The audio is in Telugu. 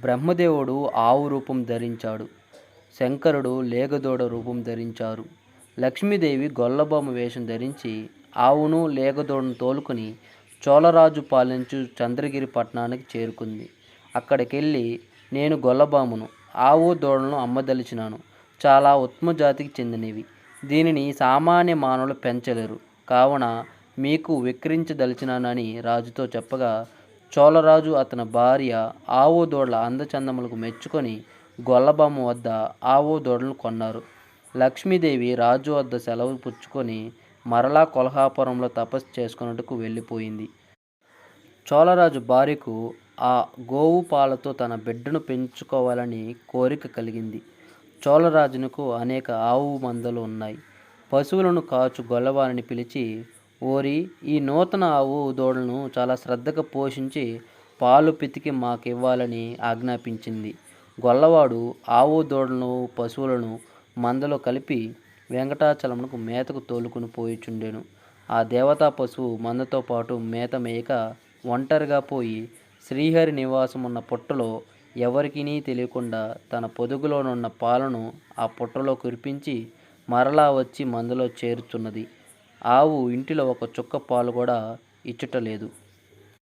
బ్రహ్మదేవుడు ఆవు రూపం ధరించాడు. శంకరుడు లేగదూడ రూపం ధరించారు. లక్ష్మీదేవి గొల్లబొమ్మ వేషం ధరించి ఆవును లేగదూడను తోలుకుని చోళరాజు పాలించు చంద్రగిరి పట్టణానికి చేరుకుంది. అక్కడికెళ్ళి నేను గొల్లబామును ఆవు దూడలను అమ్మదలిచినాను. చాలా ఉత్తమ జాతికి చెందినవి. దీనిని సామాన్య మానవులు పెంచలేరు. కావున మీకు విక్రించదలిచినానని రాజుతో చెప్పగా చోళరాజు అతని భార్య ఆవు దూడల అందచందములకు మెచ్చుకొని గొల్లబొమ్మ వద్ద ఆవు దూడలను కొన్నారు. లక్ష్మీదేవి రాజు వద్ద సెలవు పుచ్చుకొని మరలా కొల్హాపురంలో తపస్సు చేసుకున్నట్టుకు వెళ్ళిపోయింది. చోళరాజు భార్యకు ఆ గోవు పాలతో తన బిడ్డను పెంచుకోవాలని కోరిక కలిగింది. చోళరాజునకు అనేక ఆవు మందలు ఉన్నాయి. పశువులను కాచు గొల్లవారిని పిలిచి ఓరి ఈ నూతన ఆవు దూడలను చాలా శ్రద్ధగా పోషించి పాలు పితికి మాకు ఇవ్వాలని ఆజ్ఞాపించింది. గొల్లవాడు ఆవు దూడలను పశువులను మందలో కలిపి వెంకటాచలమునకు మేతకు తోలుకుని పోయిచుండెను. ఆ దేవతా పశువు మందతో పాటు మేత మేయక ఒంటరిగా పోయి శ్రీహరి నివాసం ఉన్న పుట్టలో ఎవరికినీ తెలియకుండా తన పొదుగులోనున్న పాలను ఆ పుట్టలో కురిపించి మరలా వచ్చి మందులో చేరుచున్నది. ఆవు ఇంటిలో ఒక చుక్క పాలు కూడా ఇచ్చుటలేదు